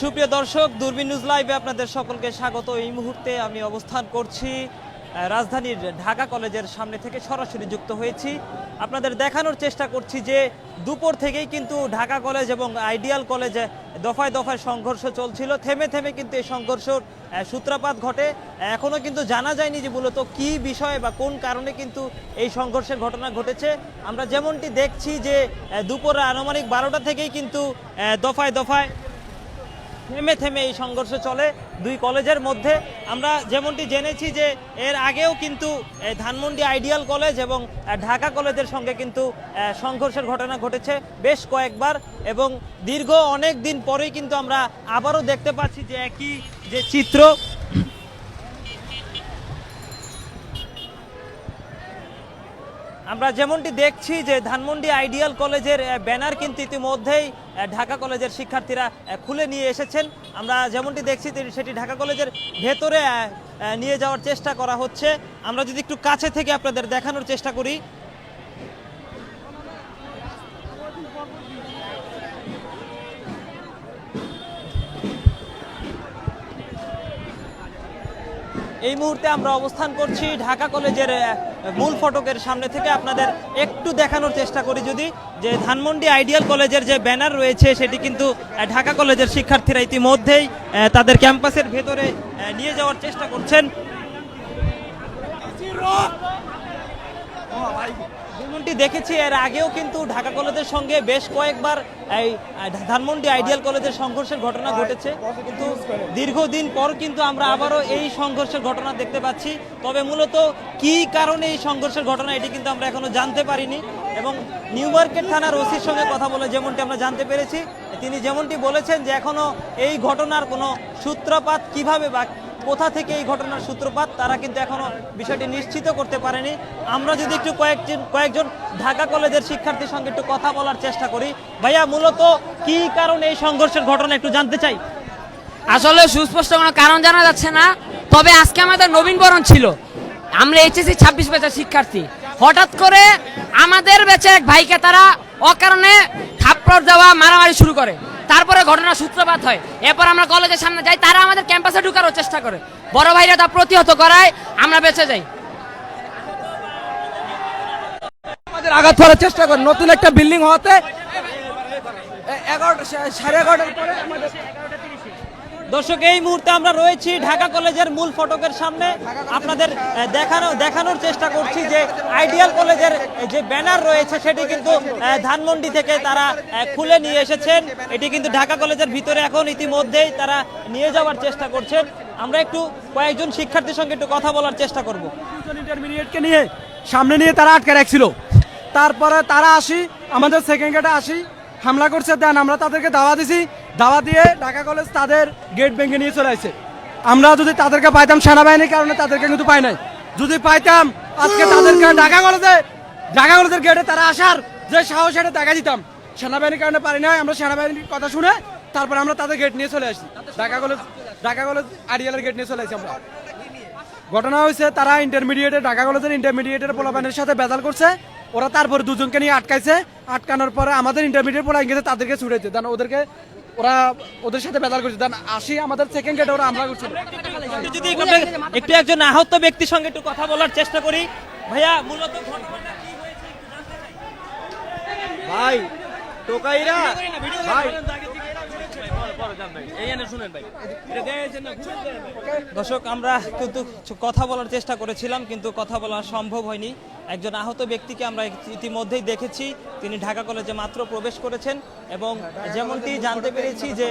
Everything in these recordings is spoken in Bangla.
সুপ্রিয় দর্শক, দূরবীন নিউজ লাইভে আপনাদের সকলকে স্বাগত। এই মুহূর্তে আমি অবস্থান করছি রাজধানীর ঢাকা কলেজের সামনে থেকে সরাসরি যুক্ত হয়েছি। আপনাদের দেখানোর চেষ্টা করছি যে দুপুর থেকেই কিন্তু ঢাকা কলেজ এবং আইডিয়াল কলেজে দফায় দফায় সংঘর্ষ চলছিল। থেমে থেমে কিন্তু এই সংঘর্ষর সূত্রপাত ঘটে। এখনও কিন্তু জানা যায়নি যে মূলত কি বিষয়ে বা কোন কারণে কিন্তু এই সংঘর্ষের ঘটনা ঘটেছে। আমরা যেমনটি দেখছি যে দুপুরে আনুমানিক বারোটা থেকেই কিন্তু দফায় দফায় থেমে থেমে এই সংঘর্ষ চলে দুই কলেজের মধ্যে। আমরা যেমনটি জেনেছি যে এর আগেও কিন্তু ধানমন্ডি আইডিয়াল কলেজ এবং ঢাকা কলেজের সঙ্গে কিন্তু সংঘর্ষের ঘটনা ঘটেছে বেশ কয়েকবার এবং দীর্ঘ অনেক দিন পরেই কিন্তু আমরা আবারও দেখতে পাচ্ছি যে একই যে চিত্র আমরা যেমনটি দেখছি যে ধানমন্ডি আইডিয়াল কলেজের ব্যানার কিন্তু ইতিমধ্যেই ঢাকা কলেজের শিক্ষার্থীরা খুলে নিয়ে এসেছেন। আমরা যেমনটি দেখছি সেটি ঢাকা কলেজের ভেতরে নিয়ে যাওয়ার চেষ্টা করা হচ্ছে। আমরা যদি একটু কাছে থেকে আপনাদের দেখানোর চেষ্টা করি এই মুহূর্তে আমরা অবস্থান করছি ঢাকা কলেজের মূল ফটকের সামনে থেকে আপনাদের একটু দেখানোর চেষ্টা করি যদি, যে ধানমন্ডি আইডিয়াল কলেজের যে ব্যানার রয়েছে সেটি কিন্তু ঢাকা কলেজের শিক্ষার্থীরা ইতিমধ্যেই তাদের ক্যাম্পাসের ভেতরে নিয়ে যাওয়ার চেষ্টা করছেন। যেমনটি দেখেছি এর আগেও কিন্তু ঢাকা কলেজের সঙ্গে বেশ কয়েকবার এই ধানমন্ডি আইডিয়াল কলেজের সংঘর্ষের ঘটনা ঘটেছে। কিন্তু দীর্ঘদিন পর কিন্তু আমরা আবারও এই সংঘর্ষের ঘটনা দেখতে পাচ্ছি। তবে মূলত কি কারণে এই সংঘর্ষের ঘটনা এটি কিন্তু আমরা এখনও জানতে পারিনি। এবং নিউ মার্কেট থানার ওসির সঙ্গে কথা বলে যেমনটি আমরা জানতে পেরেছি তিনি যেমনটি বলেছেন যে এখনও এই ঘটনার কোনো সূত্রপাত কীভাবে বা কোথা থেকে এই ঘটনার সূত্রপাত, তারা কিন্তু এখনও বিষয়টি নিশ্চিত করতে পারেনি। আমরা যদি একটু কয়েকজন কয়েকজন ঢাকা কলেজের শিক্ষার্থীর সঙ্গে একটু কথা বলার চেষ্টা করি। ভাইয়া, মূলত কি কারণে এই সংঘর্ষের ঘটনা একটু জানতে চাই? আসলে সুস্পষ্ট কোনো কারণ জানা যাচ্ছে না, তবে আজকে আমাদের নবীনবরণ ছিল। আমরা এইচএসসি ছাব্বিশ ব্যাচের শিক্ষার্থী। হঠাৎ করে আমাদের ব্যাচের এক ভাইকে তারা অকারণে থাপ্পড় দেওয়া, মারামারি শুরু করে। তারপরে ঘটনা সূত্রপাত হয়। এরপর আমরা কলেজের সামনে যাই, তারা আমাদের ক্যাম্পাসে ঢুকারও চেষ্টা করে। বড় ভাইরা তা প্রতিহত করায়, আমরা বেঁচে যাই। আমাদের আঘাত করার চেষ্টা করে। নতুন একটা বিল্ডিং হওয়াতে এগারোটা সাড়ে এগারোটার পরে আমাদের দর্শক, এই মুহূর্তে আমরা রয়েছি ঢাকা কলেজের মূল ফটকের সামনে। আপনাদের দেখানো, দেখানোর চেষ্টা করছি যে আইডিয়াল কলেজের যে ব্যানার রয়েছে, সেটি কিন্তু ধানমন্ডি থেকে তারা খুলে নিয়ে এসেছেন। এটি কিন্তু ঢাকা কলেজের ভিতরে এখন ইতিমধ্যেই তারা নিয়ে যাওয়ার চেষ্টা করছেন। আমরা একটু কয়েকজন শিক্ষার্থীর সঙ্গে একটু কথা বলার চেষ্টা করব। ইন্টারমিডিয়েটকে নিয়ে সামনে নিয়ে তারা আটকে রাখছিল। তারপরে তারা আসি, আমাদের সেকেন্ড গেটে আসি, হামলা করছে, দেন আমরা তাদেরকে দাওয়া দিছি। দাওয়া দিয়ে ঢাকা কলেজ তাদের গেট ভেঙে নিয়ে চলে আসে। আমরা যদি তাদেরকে পাইতাম সেনাবাহিনীর কারণে তাদেরকে কিন্তু পাই নাই। যদি পাইতাম, আজকে তাদেরকে ঢাকা কলেজে, ঢাকা কলেজের গেটে তারা আসার যে সাহস এটা দেখা দিতাম। সেনাবাহিনীর কারণে পারি নাই, আমরা সেনাবাহিনীর কথা শুনে তারপর আমরা তাদের গেট নিয়ে চলে আসি। ঢাকা কলেজ ঢাকা কলেজ আরিয়ালের গেট নিয়ে চলে আসি আমরা। ঘটনা হয়েছে, তারা ইন্টারমিডিয়েটে ঢাকা কলেজের ইন্টারমিডিয়েটের পোলাপানের সাথে বেদাল করছে। ওরা তারপরে দুজনকে নিয়ে আটকাইছে। আটকানোর পরে আমাদের ইন্টারমিডিয়েট পোলা গেছে তাদেরকে ছুটেছে ওদেরকে ওরা ওদের সাথে বেদার করছে। দেন আসি আমাদের সেকেন্ড গেটে ওরা আমরা করছি। যদি একটু- একজন আহত ব্যক্তির সঙ্গে একটু কথা বলার চেষ্টা করি। ভাইয়া মূলত ঘটনাটা কি হয়েছে একটু জানতে চাই। ভাই টোকাইরা? ভাই। দর্শক, আমরা কিন্তু কথা বলার চেষ্টা করেছিলাম, কিন্তু কথা বলা সম্ভব হয়নি। একজন আহত ব্যক্তিকে আমরা ইতিমধ্যেই দেখেছি। তিনি ঢাকা কলেজে মাত্র প্রবেশ করেছেন এবং যেমনটি জানতে পেরেছি যে,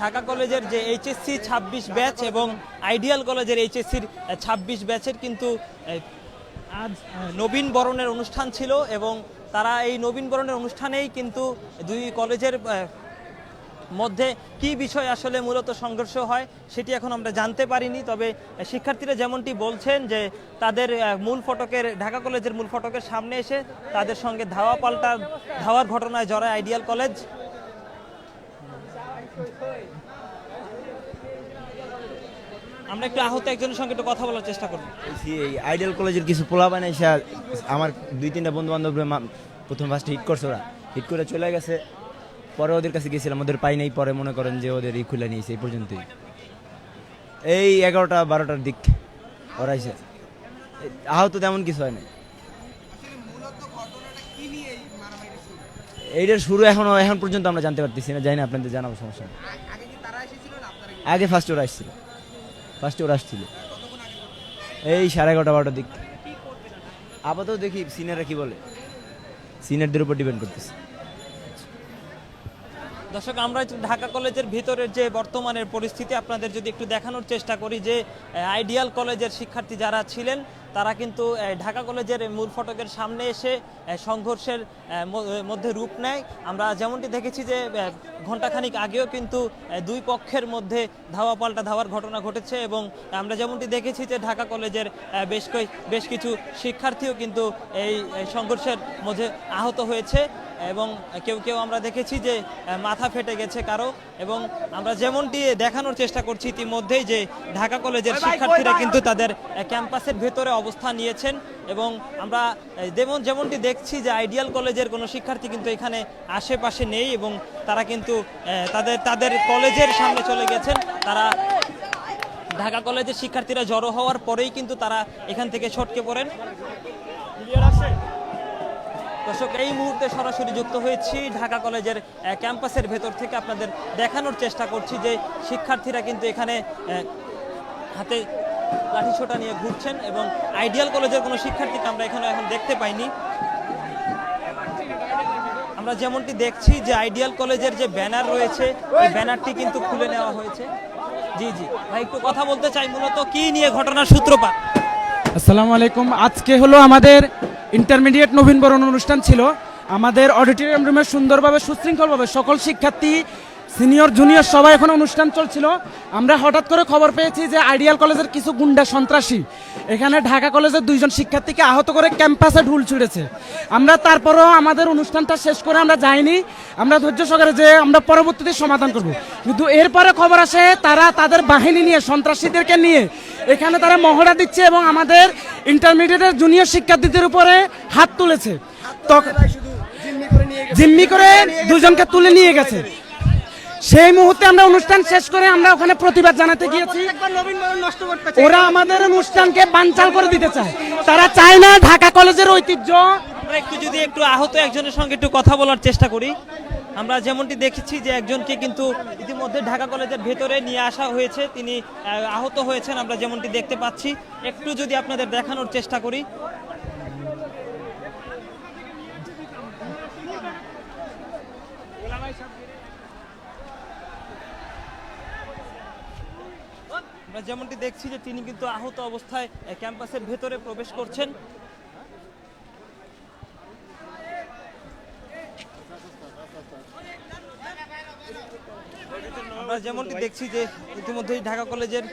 ঢাকা কলেজের যে এইচএসসি ছাব্বিশ ব্যাচ এবং আইডিয়াল কলেজের এইচএসসির ছাব্বিশ ব্যাচের কিন্তু আজ নবীন বরণের অনুষ্ঠান ছিল এবং তারা এই নবীন বরণের অনুষ্ঠানেই কিন্তু দুই কলেজের মধ্যে কি বিষয় আসলে মূলত সংঘর্ষ হয় সেটি এখন আমরা জানতে পারিনি, তবে শিক্ষার্থীরা যেমনটি বলছেন যে তাদের মূল ফটকের, ঢাকা কলেজের মূল ফটকের সামনে এসে তাদের সঙ্গে ধাওয়া পাল্টা, ধাওয়ার ঘটনায় জড়ায় আইডিয়াল কলেজ। আমরা একটু আহত একজনের সঙ্গে একটু কথা বলার চেষ্টা করব। এই আইডিয়াল কলেজের কিছু পোলা বানাইছে আমার দুই তিনটা বন্ধু বান্ধব প্রথম ফার্স্ট হিট করছে ওরা। হিট করে চলে গেছে। পরে ওদের কাছে গেছিলাম, ওদের পাই নাই, পরে মনে করেন যে ওদের ই খুলে নিয়েছে, এই পর্যন্তই। এই এগারোটা, বারোটার দিক ওরা এসে আহত তেমন কিছু হয় না এইটার শুরু এখনও, এখন পর্যন্ত আমরা জানতে পারতেছি না, জানি না আপনাদের জানাব সমস্যা আগে ফার্স্ট ওরা আসছিল ফার্স্ট ওরা আসছিল। এই সাড়ে এগারোটা, বারোটার দিক। আপাতত দেখি সিনিয়ররা কি বলে। সিনিয়রদের উপর ডিপেন্ড করতেছে। দর্শক, আমরা ঢাকা কলেজের ভিতরের যে বর্তমানের পরিস্থিতি, আপনাদের যদি একটু দেখানোর চেষ্টা করি যে আইডিয়াল কলেজের শিক্ষার্থী যারা ছিলেন, তারা কিন্তু ঢাকা কলেজের মূল ফটকের সামনে এসে সংঘর্ষের মধ্যে রূপ নেয়। আমরা যেমনটি দেখেছি যে ঘণ্টাখানিক আগেও কিন্তু দুই পক্ষের মধ্যে ধাওয়া পাল্টা ধাওয়ার ঘটনা ঘটেছে এবং আমরা যেমনটি দেখেছি যে, ঢাকা কলেজের বেশ বেশ কিছু শিক্ষার্থীও কিন্তু এই সংঘর্ষের মধ্যে আহত হয়েছে। এবং কেউ কেউ আমরা দেখেছি যে মাথা ফেটে গেছে কারও এবং আমরা যেমনটি দেখানোর চেষ্টা করছি ইতিমধ্যেই যে ঢাকা কলেজের শিক্ষার্থীরা কিন্তু তাদের ক্যাম্পাসের ভেতরে অবস্থান নিয়েছেন এবং আমরা যেমন যেমনটি দেখছি যে আইডিয়াল কলেজের কোনো শিক্ষার্থী কিন্তু এখানে আশেপাশে নেই এবং তারা কিন্তু তাদের তাদের কলেজের সামনে চলে গেছেন। তারা ঢাকা কলেজের শিক্ষার্থীরা জড়ো হওয়ার পরেই কিন্তু তারা এখান থেকে ছটকে পড়েন। দর্শক, এই মুহূর্তে সরাসরি যুক্ত হয়েছি ঢাকা কলেজের ক্যাম্পাসের ভেতর থেকে। আপনাদের দেখানোর চেষ্টা করছি যে শিক্ষার্থীরা কিন্তু এখানে হাতে লাঠিছোটা নিয়ে ঘুরছেন এবং আইডিয়াল কলেজের কোনো শিক্ষার্থীকে আমরা এখানে এখন দেখতে পাইনি। আমরা যেমনটি দেখছি যে আইডিয়াল কলেজের যে ব্যানার রয়েছে, এই ব্যানারটি কিন্তু খুলে নেওয়া হয়েছে। জি জি। ভাই, একটু কথা বলতে চাই মূলত, কি নিয়ে ঘটনার সূত্রপাত? আসসালামু আলাইকুম। আজকে হলো আমাদের ইন্টারমিডিয়েট নবীনবরণ অনুষ্ঠান ছিল। আমাদের অডিটোরিয়াম রুমে সুন্দরভাবে, সুশৃঙ্খলভাবে সকল শিক্ষার্থী সিনিয়র জুনিয়র সবাই এখন অনুষ্ঠান চলছিল। আমরা হঠাৎ করে খবর পেয়েছি যে আইডিয়াল কলেজের কিছু গুন্ডা সন্ত্রাসী এখানে ঢাকা কলেজের দুইজন শিক্ষার্থীকে আহত করে ক্যাম্পাসে ঢুল ছুড়েছে। আমরা তারপরও আমাদের অনুষ্ঠানটা শেষ করে আমরা যাইনি। আমরা ধৈর্য সহকারে যে আমরা পরবর্তীতে সমাধান করব। কিন্তু এরপরে খবর আসে, তারা তাদের বাহিনী নিয়ে, সন্ত্রাসীদেরকে নিয়ে এখানে তারা মহড়া দিচ্ছে এবং আমাদের ইন্টারমিডিয়েটের জুনিয়র শিক্ষার্থীদের উপরে হাত তুলেছে। তখন জিম্মি করে দুজনকে তুলে নিয়ে গেছে। সেই মুহূর্তে আমরা অনুষ্ঠান শেষ করে আমরা ওখানে প্রতিবাদ জানাতে গিয়েছি। ওরা আমাদের অনুষ্ঠানকে বানচাল করে দিতে চায়। তারা চায় না ঢাকা কলেজের ঐতিহ্য। আমরা একটু যদি একটু আহত একজনের সঙ্গে একটু কথা বলার চেষ্টা করি। আমরা যেমনটি দেখেছি যে একজনকে কিন্তু ইতিমধ্যে ঢাকা কলেজের ভেতরে নিয়ে আসা হয়েছে। তিনি আহত হয়েছেন, আমরা যেমনটি দেখতে পাচ্ছি। একটু যদি আপনাদের দেখানোর চেষ্টা করি। আমরা যেমনটি দেখছি যে তিনি কিন্তু আহত অবস্থায় ক্যাম্পাসের ভেতরে প্রবেশ করছেন। আমরা যেমনটি দেখছি যে ইতিমধ্যেই ঢাকা কলেজের